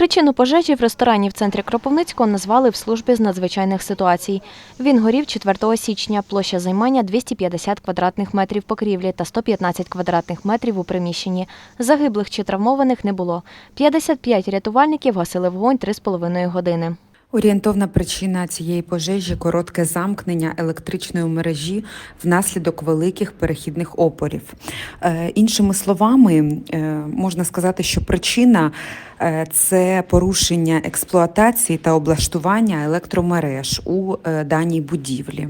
Причину пожежі в ресторані в центрі Кропивницького назвали в службі з надзвичайних ситуацій. Він горів 4 січня. Площа займання 250 квадратних метрів покрівлі та 115 квадратних метрів у приміщенні. Загиблих чи травмованих не було. 55 рятувальників гасили вогонь 3,5 години. Орієнтовна причина цієї пожежі коротке замкнення електричної мережі внаслідок великих перехідних опорів. Е, іншими словами, е, можна сказати, що причина е, це порушення експлуатації та облаштування електромереж у даній будівлі.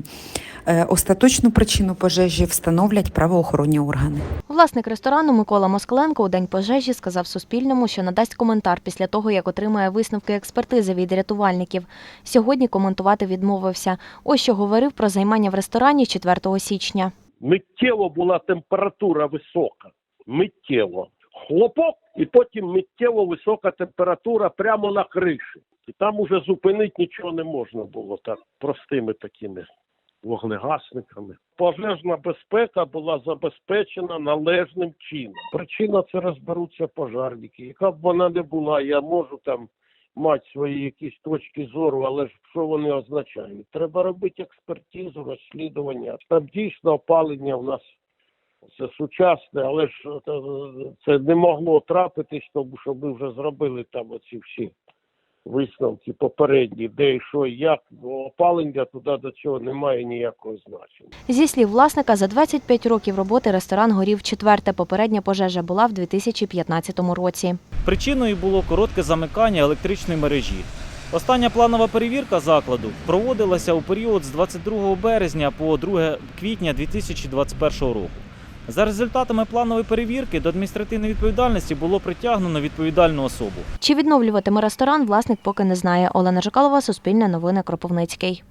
Е, Остаточну причину пожежі встановлять правоохоронні органи. Власник ресторану Микола Москаленко у день пожежі сказав Суспільному, що надасть коментар після того, як отримає висновки експертизи від рятувальників. Сьогодні коментувати відмовився. Ось що говорив про займання в ресторані 4 січня. миттєво була температура висока. Миттєво. Хлопок, і потім миттєво висока температура прямо на криші. І там уже зупинити нічого не можна було так простими такими вогнегасниками. Пожежна безпека була забезпечена належним чином. Причина це розберуться пожарники. Яка б вона не була, я можу там мати свої якісь точки зору, але ж що вони означають? Треба робити експертизу, розслідування. Там дійсно опалення в нас це сучасне, але ж е, це не могло трапитись, тому що ми вже зробили там оці всі висновки попередні, де і що і як. Ну, опалення туди до цього не має ніякого значення. Зі слів власника, за 25 років роботи ресторан горів четверте. Попередня пожежа була в 2015 році. Причиною було коротке замикання електричної мережі. Остання планова перевірка закладу проводилася у період з 22 березня по 2 квітня 2021 року. За результатами планової перевірки до адміністративної відповідальності було притягнено відповідальну особу. Чи відновлюватиме ресторан, власник поки не знає. Олена Жикалова, Суспільне новини, Кропивницький.